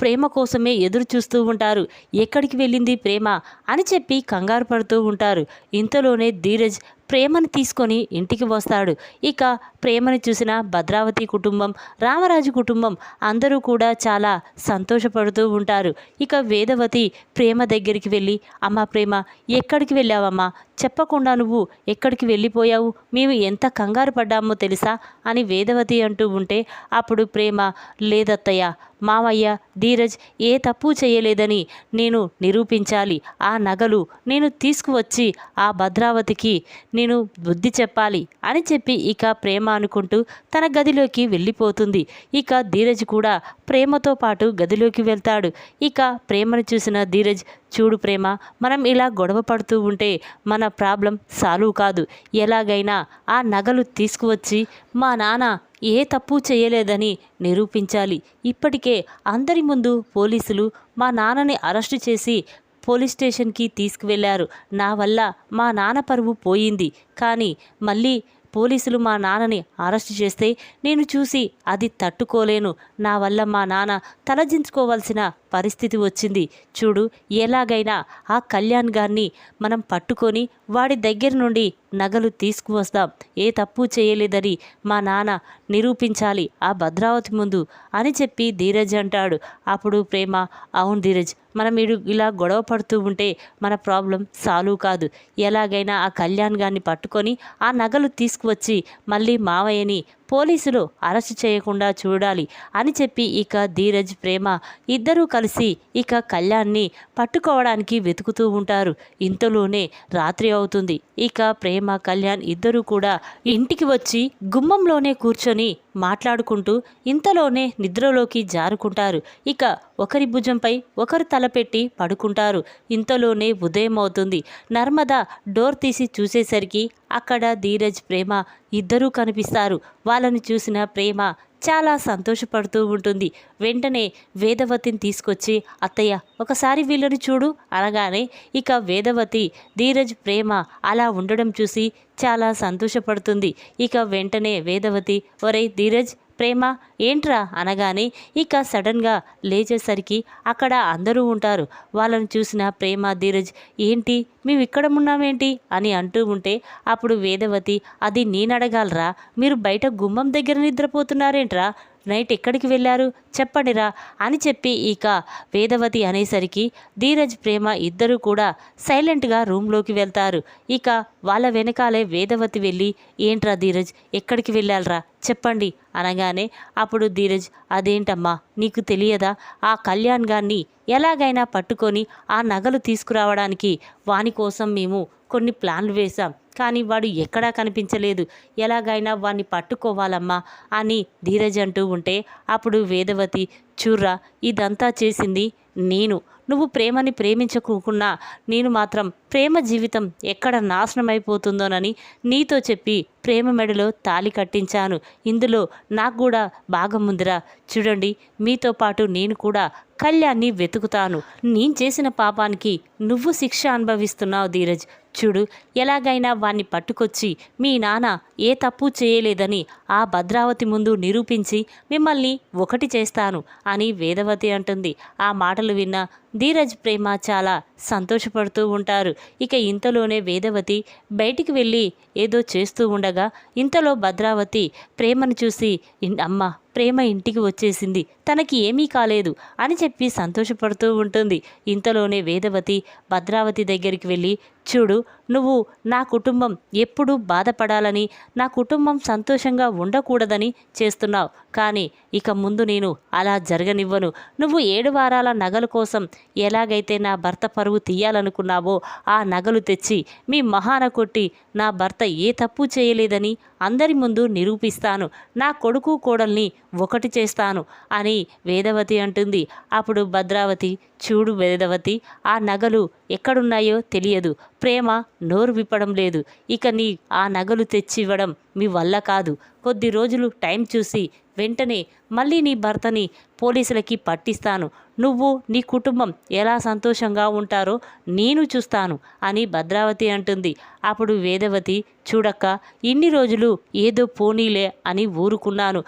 ప్రేమ కోసమే ఎదురు చూస్తూ ఉంటారు. ఎక్కడికి వెళ్ళింది ప్రేమ? అని చెప్పి కంగారు పడుతూ ఉంటారు. ఇంతలోనే ధీరజ్ ప్రేమను తీసుకొని ఇంటికి వస్తాడు. ఇక ప్రేమను చూసిన భద్రావతి కుటుంబం రామరాజు కుటుంబం అందరూ కూడా చాలా సంతోషపడుతూ ఉంటారు. ఇక వేదవతి ప్రేమ దగ్గరికి వెళ్ళి అమ్మ ప్రేమ ఎక్కడికి వెళ్ళావమ్మా? చెప్పకుండా నువ్వు ఎక్కడికి వెళ్ళిపోయావు? మేము ఎంత కంగారు పడ్డామో తెలుసా? అని వేదవతి అంటూ ఉంటే అప్పుడు ప్రేమ లేదత్తయ్య మావయ్య ధీరజ్ ఏ తప్పు చేయలేదని నేను నిరూపించాలి. ఆ నగలు నేను తీసుకువచ్చి ఆ భద్రావతికి నేను బుద్ధి చెప్పాలి అని చెప్పి ఇక ప్రేమ అనుకుంటూ తన గదిలోకి వెళ్ళిపోతుంది. ఇక ధీరజ్ కూడా ప్రేమతో పాటు గదిలోకి వెళ్తాడు. ఇక ప్రేమను చూసిన ధీరజ్ చూడు ప్రేమ మనం ఇలా గొడవ పడుతూ ఉంటే మన ప్రాబ్లం సాల్వ్ కాదు. ఎలాగైనా ఆ నగలు తీసుకువచ్చి మా నాన్న ఏ తప్పు చేయలేదని నిరూపించాలి. ఇప్పటికే అందరి ముందు పోలీసులు మా నాన్నని అరెస్టు చేసి పోలీస్ స్టేషన్కి తీసుకువెళ్ళారు. నా వల్ల మా నాన్న పరువు పోయింది. కానీ మళ్ళీ పోలీసులు మా నాన్నని అరెస్ట్ చేస్తే నేను చూసి అది తట్టుకోలేను. నా వల్ల మా నాన్న తలదించుకోవాల్సిన పరిస్థితి వచ్చింది. చూడు ఎలాగైనా ఆ కళ్యాణ్ గారిని మనం పట్టుకొని వాడి దగ్గర నుండి నగలు తీసుకువస్తాం. ఏ తప్పు చేయలేదని మా నాన్న నిరూపించాలి ఆ భద్రావతి ముందు అని చెప్పి ధీరజ్ అంటాడు. అప్పుడు ప్రేమ అవును ధీరజ్ మనం ఇడు ఇలా గొడవ పడుతూ ఉంటే మన ప్రాబ్లం సాల్వ్ కాదు. ఎలాగైనా ఆ కళ్యాణ్ గారిని పట్టుకొని ఆ నగలు తీసుకువచ్చి మళ్ళీ మావయ్యని పోలీసులు అరెస్ట్ చేయకుండా చూడాలి అని చెప్పి ఇక ధీరజ్ ప్రేమ. ఇద్దరూ కలిసి ఇక కళ్యాణ్ని పట్టుకోవడానికి వెతుకుతూ ఉంటారు. ఇంతలోనే రాత్రి అవుతుంది. ఇక ప్రేమ కళ్యాణ్ ఇద్దరూ కూడా ఇంటికి వచ్చి గుమ్మంలోనే కూర్చొని మాట్లాడుకుంటూ ఇంతలోనే నిద్రలోకి జారుకుంటారు. ఇక ఒకరి భుజంపై ఒకరు తలపెట్టి పడుకుంటారు. ఇంతలోనే ఉదయం అవుతుంది. నర్మద డోర్ తీసి చూసేసరికి అక్కడ ధీరజ్ ప్రేమ ఇద్దరూ కనిపిస్తారు. వాళ్ళని చూసిన ప్రేమ చాలా సంతోషపడుతూ ఉంటుంది. వెంటనే వేదవతిని తీసుకొచ్చి అత్తయ్య ఒకసారి వీళ్ళని చూడు. అనగానే ఇక వేదవతి ధీరజ్ ప్రేమ అలా ఉండడం చూసి చాలా సంతోషపడుతుంది. ఇక వెంటనే వేదవతి ఒరే ధీరజ్ ప్రేమ ఏంట్రా అనగానే ఇక సడన్గా లేచేసరికి అక్కడ అందరూ ఉంటారు. వాళ్ళని చూసిన ప్రేమ ధీరజ్ ఏంటి? మేము ఇక్కడ ఉన్నామేంటి? అని అంటూ ఉంటే అప్పుడు వేదవతి అది నేనడగాలరా? మీరు బయట గుమ్మం దగ్గర నిద్రపోతున్నారేంట్రా? నైట్ ఎక్కడికి వెళ్ళారు? చెప్పండిరా అని చెప్పి ఇక వేదవతి అనేసరికి ధీరజ్ ప్రేమ ఇద్దరూ కూడా సైలెంట్గా రూమ్లోకి వెళ్తారు. ఇక వాళ్ళ వెనకాలే వేదవతి వెళ్ళి ఏంట్రా ధీరజ్ ఎక్కడికి వెళ్ళాలరా? చెప్పండి అనగానే అప్పుడు ధీరజ్ అదేంటమ్మా నీకు తెలియదా? ఆ కళ్యాణ్ గారిని ఎలాగైనా పట్టుకొని ఆ నగలు తీసుకురావడానికి వాని కోసం మేము కొన్ని ప్లాన్లు వేశాం. కానీ వాడు ఎక్కడా కనిపించలేదు. ఎలాగైనా వాడిని పట్టుకోవాలమ్మా అని ధీరజ్ అంటూ ఉంటే అప్పుడు వేదవతి చూర్రా ఇదంతా చేసింది నేను. నువ్వు ప్రేమని ప్రేమించకున్నా నేను మాత్రం ప్రేమ జీవితం ఎక్కడ నాశనమైపోతుందోనని నీతో చెప్పి ప్రేమ మెడలో తాలి కట్టించాను. ఇందులో నాకు కూడా భాగం ఉందిరా. చూడండి మీతో పాటు నేను కూడా కళ్యాణ్ని వెతుకుతాను. నేను చేసిన పాపానికి నువ్వు శిక్ష అనుభవిస్తున్నావు ధీరజ్. చూడు ఎలాగైనా వాణ్ణి పట్టుకొచ్చి మీ నాన్న ఏ తప్పు చేయలేదని ఆ భద్రావతి ముందు నిరూపించి మిమ్మల్ని ఒకటి చేస్తాను అని వేదవతి అంటుంది. ఆ మాటలు విన్న ధీరజ్ ప్రేమ చాలా సంతోషపడుతూ ఉంటారు. ఇక ఇంతలోనే వేదవతి బయటికి వెళ్ళి ఏదో చేస్తూ ఉండగా ఇంతలో భద్రావతి ప్రేమను చూసి అమ్మ ప్రేమ ఇంటికి వచ్చేసింది. తనకి ఏమీ కాలేదు అని చెప్పి సంతోషపడుతూ ఉంటుంది. ఇంతలోనే వేదవతి భద్రావతి దగ్గరికి వెళ్ళి చూడు నువ్వు నా కుటుంబం ఎప్పుడూ బాధపడాలని నా కుటుంబం సంతోషంగా ఉండకూడదని చేస్తున్నావు. కానీ ఇక ముందు నేను అలా జరగనివ్వను. నువ్వు ఏడు వారాల నగలు కోసం ఎలాగైతే నా భర్త పరువు తీయాలనుకున్నావో ఆ నగలు తెచ్చి మీ మహాన కొట్టి నా భర్త ఏ తప్పు చేయలేదని అందరి ముందు నిరూపిస్తాను. నా కొడుకు కోడల్ని ఒకటి చేస్తాను అని వేదవతి అంటుంది. అప్పుడు భద్రావతి చూడు వేదవతి ఆ నగలు ఎక్కడున్నాయో తెలియదు. ప్రేమ నోరు విప్పడం లేదు. ఇక నీ ఆ నగలు తెచ్చి ఇవ్వడం మీ వల్ల కాదు. కొద్ది రోజులు టైం చూసి వెంటనే మళ్ళీ నీ భర్తని పోలీసులకి పట్టిస్తాను. నువ్వు నీ కుటుంబం ఎలా సంతోషంగా ఉంటారో నేను చూస్తాను అని భద్రావతి అంటుంది. అప్పుడు వేదవతి చూడక్క ఇన్ని రోజులు ఏదో పోనీలే అని ఊరుకున్నాను.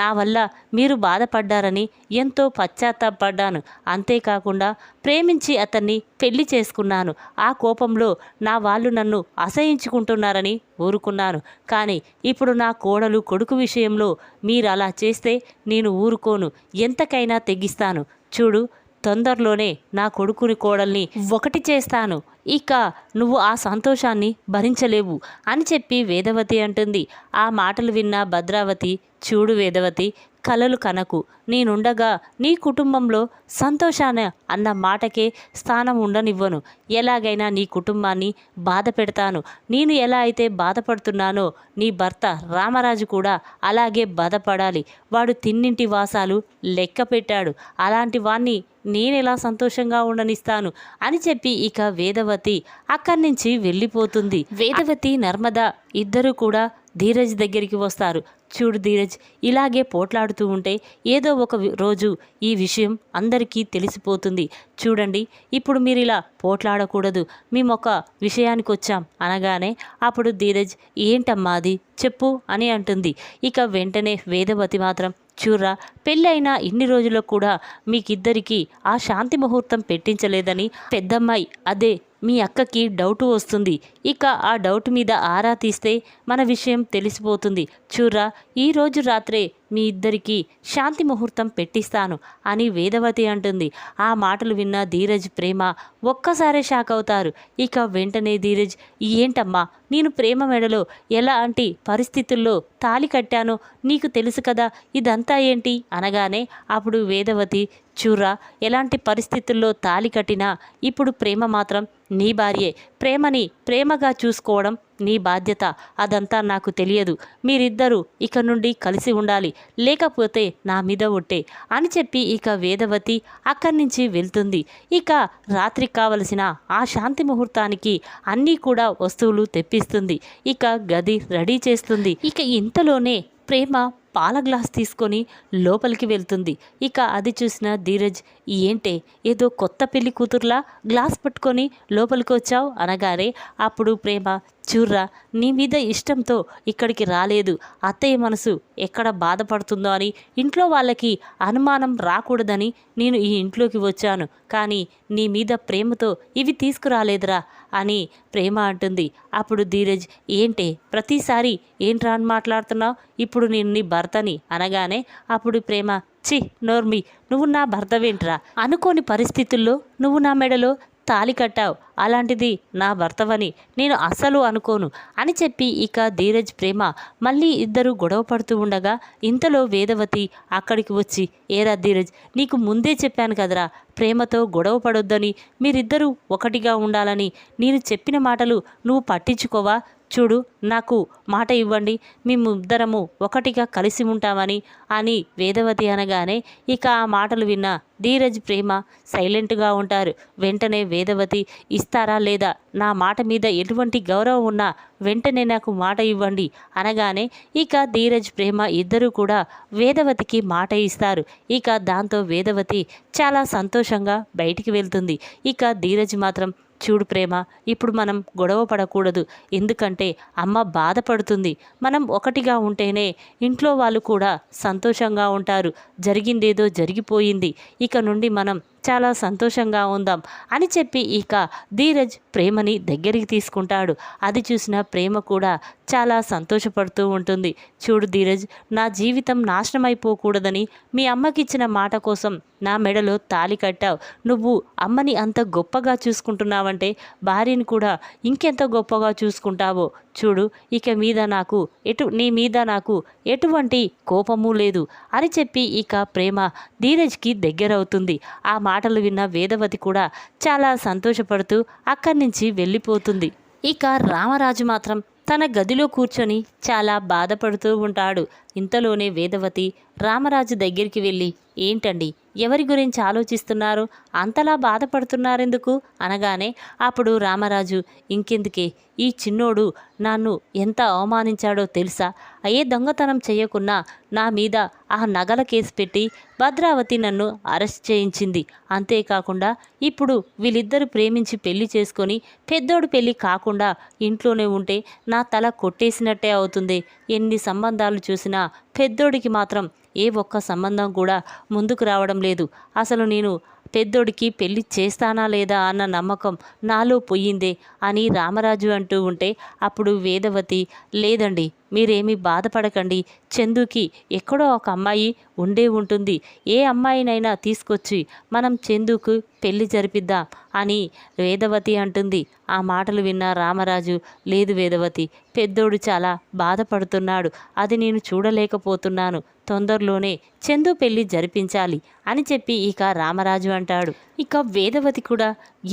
నా వల్ల మీరు బాధపడ్డారని ఎంతో పశ్చాత్తాపడ్డాను. అంతేకాకుండా ప్రేమించి అతన్ని పెళ్ళి చేసుకున్నాను. ఆ కోపంలో నా వాళ్ళు నన్ను అసహించుకుంటున్నారని ఊరుకున్నాను. కానీ ఇప్పుడు నా కోడలు కొడుకు విషయంలో మీరు అలా చేస్తే నేను ఊరుకోను. ఎంతకైనా తెగిస్తాను. చూడు తొందరలోనే నా కొడుకుని కోడల్ని ఒకటి చేస్తాను. ఇక నువ్వు ఆ సంతోషాన్ని భరించలేవు అని చెప్పి వేదవతి అంటుంది. ఆ మాటలు విన్న భద్రావతి చూడు వేదవతి కలలు కనకు. నేనుండగా నీ కుటుంబంలో సంతోషాన అన్న మాటకే స్థానం ఉండనివ్వను. ఎలాగైనా నీ కుటుంబాన్ని బాధ పెడతాను. నేను ఎలా అయితే బాధపడుతున్నానో నీ భర్త రామరాజు కూడా అలాగే బాధపడాలి. వాడు తిన్నింటి వాసాలు లెక్క పెట్టాడు. అలాంటి వాణ్ణి నేనెలా సంతోషంగా ఉండనిస్తాను? అని చెప్పి ఇక వేదవతి అక్కడి నుంచి వెళ్ళిపోతుంది. వేదవతి నర్మద ఇద్దరు కూడా ధీరజ్ దగ్గరికి వస్తారు. చూడు ధీరజ్ ఇలాగే పోట్లాడుతూ ఉంటే ఏదో ఒక రోజు ఈ విషయం అందరికీ తెలిసిపోతుంది. చూడండి ఇప్పుడు మీరు ఇలా పోట్లాడకూడదు. మేము ఒక విషయానికి వచ్చాం అనగానే అప్పుడు ధీరజ్ ఏంటమ్మా అది? చెప్పు అని అంటుంది. ఇక వెంటనే వేదవతి మాత్రం చూర్రా పెళ్ళైన ఇన్ని రోజుల్లో కూడా మీకిద్దరికీ ఆ శాంతి ముహూర్తం పెట్టించలేదని పెద్దమ్మాయి అదే మీ అక్కకి డౌట్ వస్తుంది. ఇక ఆ డౌట్ మీద ఆరా తీస్తే మన విషయం తెలిసిపోతుంది. చూర్రా ఈ రోజు రాత్రే మీ ఇద్దరికి శాంతి ముహూర్తం పెట్టిస్తాను అని వేదవతి అంటుంది. ఆ మాటలు విన్న ధీరజ్ ప్రేమ ఒక్కసారే షాక్ అవుతారు. ఇక వెంటనే ధీరజ్ ఏంటమ్మా నేను ప్రేమ మెడలో ఎలాంటి పరిస్థితుల్లో తాలి కట్టానో నీకు తెలుసు కదా ఇదంతా ఏంటి? అనగానే అప్పుడు వేదవతి చూర్రా ఎలాంటి పరిస్థితుల్లో తాలి కట్టినా ఇప్పుడు ప్రేమ మాత్రం నీ భార్యే. ప్రేమని ప్రేమగా చూసుకోవడం నీ బాధ్యత. అదంతా నాకు తెలియదు. మీరిద్దరూ ఇక నుండి కలిసి ఉండాలి. లేకపోతే నా మీద ఒట్టే అని చెప్పి ఇక వేదవతి అక్కడి నుంచి వెళ్తుంది. ఇక రాత్రి కావలసిన ఆ శాంతి ముహూర్తానికి అన్నీ కూడా వస్తువులు తెప్పిస్తుంది. ఇక గది రెడీ చేస్తుంది. ఇక ఇంతలోనే ప్రేమ పాల గ్లాస్ తీసుకొని లోపలికి వెళ్తుంది. ఇక అది చూసిన ధీరజ్ ఏంటే ఏదో కొత్త పెళ్ళి కూతుర్లా? గ్లాస్ పట్టుకొని లోపలికి వచ్చావు? అనగానే అప్పుడు ప్రేమ చూర్రా నీ మీద ఇష్టంతో ఇక్కడికి రాలేదు. అత్తయ్య మనసు ఎక్కడ బాధపడుతుందో అని ఇంట్లో వాళ్ళకి అనుమానం రాకూడదని నేను ఈ ఇంట్లోకి వచ్చాను. కానీ నీ మీద ప్రేమతో ఇవి తీసుకురాలేదురా అని ప్రేమ అంటుంది. అప్పుడు ధీరజ్ ఏంటే? ప్రతిసారి ఏంట్రా అని మాట్లాడుతున్నావు? ఇప్పుడు నేను నీ భర్తని అనగానే అప్పుడు ప్రేమ చి నోర్మి నువ్వు నా భర్తవేంట్రా? అనుకోని పరిస్థితుల్లో నువ్వు నా మెడలో తాలి కట్టావు. అలాంటిది నా భర్తవని నేను అస్సలు అనుకోను అని చెప్పి ఇక ధీరజ్ ప్రేమ మళ్ళీ ఇద్దరు గొడవ పడుతూ ఉండగా ఇంతలో వేదవతి అక్కడికి వచ్చి ఏరా ధీరజ్ నీకు ముందే చెప్పాను కదరా ప్రేమతో గొడవ పడొద్దని మీరిద్దరూ ఒకటిగా ఉండాలని నేను చెప్పిన మాటలు నువ్వు పట్టించుకోవా? చూడు నాకు మాట ఇవ్వండి మేము ఇద్దరము ఒకటిగా కలిసి ఉంటామని అని వేదవతి అనగానే ఇక ఆ మాటలు విన్న ధీరజ్ ప్రేమ సైలెంట్గా ఉంటారు. వెంటనే వేదవతి ఇస్తారా లేదా? నా మాట మీద ఎటువంటి గౌరవం ఉన్నా వెంటనే నాకు మాట ఇవ్వండి అనగానే ఇక ధీరజ్ ప్రేమ ఇద్దరూ కూడా వేదవతికి మాట ఇస్తారు. ఇక దాంతో వేదవతి చాలా సంతోషంగా బయటికి వెళ్తుంది. ఇక ధీరజ్ మాత్రం చూడు ప్రేమ ఇప్పుడు మనం గొడవ పడకూడదు. ఎందుకంటే అమ్మ బాధపడుతుంది. మనం ఒకటిగా ఉంటేనే ఇంట్లో వాళ్ళు కూడా సంతోషంగా ఉంటారు. జరిగిందేదో జరిగిపోయింది. ఇక నుండి మనం చాలా సంతోషంగా ఉందాం అని చెప్పి ఇక ధీరజ్ ప్రేమని దగ్గరికి తీసుకుంటాడు. అది చూసిన ప్రేమ కూడా చాలా సంతోషపడుతూ ఉంటుంది. చూడు ధీరజ్ నా జీవితం నాశనం అయిపోకూడదని మీ అమ్మకిచ్చిన మాట కోసం నా మెడలో తాలి కట్టావు. నువ్వు అమ్మని అంత గొప్పగా చూసుకుంటున్నావంటే భార్యని కూడా ఇంకెంత గొప్పగా చూసుకుంటావో చూడు ఇక మీద నాకు ఎటు నీ మీద నాకు ఎటువంటి కోపము లేదు అని చెప్పి ఇక ప్రేమ ధీరజ్కి దగ్గరవుతుంది. ఆ మాటలు విన్న వేదవతి కూడా చాలా సంతోషపడుతూ అక్కడి నుంచి వెళ్ళిపోతుంది. ఇక రామరాజు మాత్రం తన గదిలో కూర్చొని చాలా బాధపడుతూ ఉంటాడు. ఇంతలోనే వేదవతి రామరాజు దగ్గరికి వెళ్ళి ఏంటండి ఎవరి గురించి ఆలోచిస్తున్నారు? అంతలా బాధపడుతున్నారెందుకు? అనగానే అప్పుడు రామరాజు ఇంకెందుకే? ఈ చిన్నోడు నన్ను ఎంత అవమానించాడో తెలుసా? అయ్యే దొంగతనం చేయకున్నా నా మీద ఆ నగల కేసు పెట్టి భద్రావతి నన్ను అరెస్ట్ చేయించింది. అంతేకాకుండా ఇప్పుడు వీళ్ళిద్దరూ ప్రేమించి పెళ్ళి చేసుకొని పెద్దోడు పెళ్ళి కాకుండా ఇంట్లోనే ఉంటే నా తల కొట్టేసినట్టే అవుతుంది. ఎన్ని సంబంధాలు చూసినా పెద్దోడికి మాత్రం ఏ ఒక్క సంబంధం కూడా ముందుకు రావడం లేదు. అసలు నేను పెద్దోడికి పెళ్ళి చేస్తానా లేదా అన్న నమ్మకం నాలో పోయిందే అని రామరాజు అంటూ ఉంటే అప్పుడు వేదవతి లేదండి మీరేమీ బాధపడకండి. చందుకి ఎక్కడో ఒక అమ్మాయి ఉండే ఉంటుంది. ఏ అమ్మాయినైనా తీసుకొచ్చి మనం చందుకు పెళ్ళి జరిపిద్దాం అని వేదవతి అంటుంది. ఆ మాటలు విన్న రామరాజు లేదు వేదవతి పెద్దోడు చాలా బాధపడుతున్నాడు. అది నేను చూడలేకపోతున్నాను. తొందరలోనే చందు పెళ్ళి జరిపించాలి అని చెప్పి ఇక రామరాజు అంటాడు. ఇక వేదవతి కూడా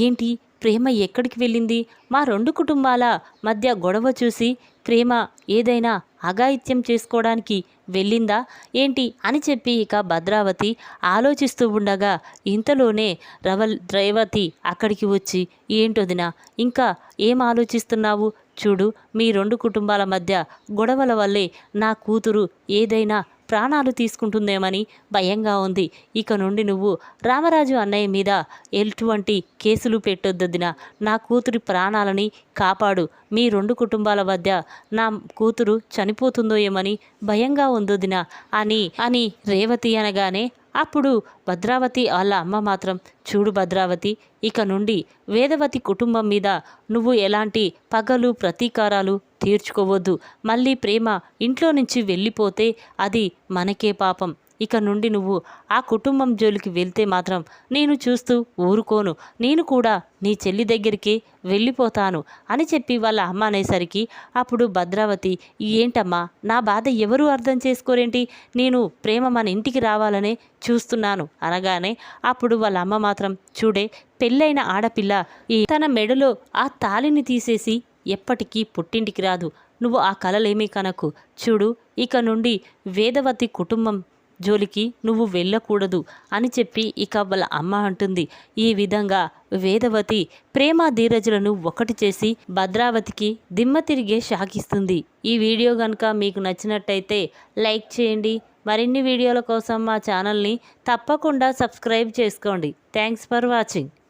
ఏంటి? ప్రేమ ఎక్కడికి వెళ్ళింది? మా రెండు కుటుంబాల మధ్య గొడవ చూసి ప్రేమ ఏదైనా అఘాయిత్యం చేసుకోవడానికి వెళ్ళిందా? ఏంటి అని చెప్పి ఇక భద్రావతి ఆలోచిస్తూ ఉండగా ఇంతలోనే రవల్ రేవతి అక్కడికి వచ్చి ఏంటొదినా ఇంకా ఏం ఆలోచిస్తున్నావు? చూడు మీ రెండు కుటుంబాల మధ్య గొడవల వల్లే నా కూతురు ఏదైనా ప్రాణాలు తీసుకుంటుందేమని భయంగా ఉంది. ఇక నుండి నువ్వు రామరాజు అన్నయ్య మీద ఎటువంటి కేసులు పెట్టొద్దొద్దిన నా కూతురి ప్రాణాలని కాపాడు. మీ రెండు కుటుంబాల మధ్య నా కూతురు చనిపోతుందో ఏమని భయంగా ఉందొదినా అని అని రేవతి అనగానే అప్పుడు భద్రావతి వాళ్ళ అమ్మ మాత్రం చూడు భద్రావతి ఇక నుండి వేదవతి కుటుంబం మీద నువ్వు ఎలాంటి పగలు ప్రతీకారాలు తీర్చుకోవద్దు. మళ్ళీ ప్రేమ ఇంట్లో నుంచి వెళ్ళిపోతే అది మనకే పాపం. ఇక నుండి నువ్వు ఆ కుటుంబం జోలికి వెళ్తే మాత్రం నేను చూస్తూ ఊరుకోను. నేను కూడా నీ చెల్లి దగ్గరికి వెళ్ళిపోతాను అని చెప్పి వాళ్ళ అమ్మ అనేసరికి అప్పుడు భద్రావతి ఏంటమ్మా నా బాధ ఎవరు అర్థం చేసుకోరేంటి? నేను ప్రేమ మన ఇంటికి రావాలనే చూస్తున్నాను అనగానే అప్పుడు వాళ్ళ అమ్మ మాత్రం చూడే పెళ్ళైన ఆడపిల్ల ఈ తన మెడలో ఆ తాలిని తీసేసి ఎప్పటికీ పుట్టింటికి రాదు. నువ్వు ఆ కలలేమీ కనకు. చూడు ఇక నుండి వేదవతి కుటుంబం జోలికి నువ్వు వెళ్ళకూడదు అని చెప్పి ఇక వాళ్ళ అమ్మ అంటుంది. ఈ విధంగా వేదవతి ప్రేమ ధీరజులను ఒకటి చేసి భద్రావతికి దిమ్మ తిరిగే షాకిస్తుంది. ఈ వీడియో కనుక మీకు నచ్చినట్టయితే లైక్ చేయండి. మరిన్ని వీడియోల కోసం మా ఛానల్ని తప్పకుండా సబ్స్క్రైబ్ చేసుకోండి. Thanks for watching.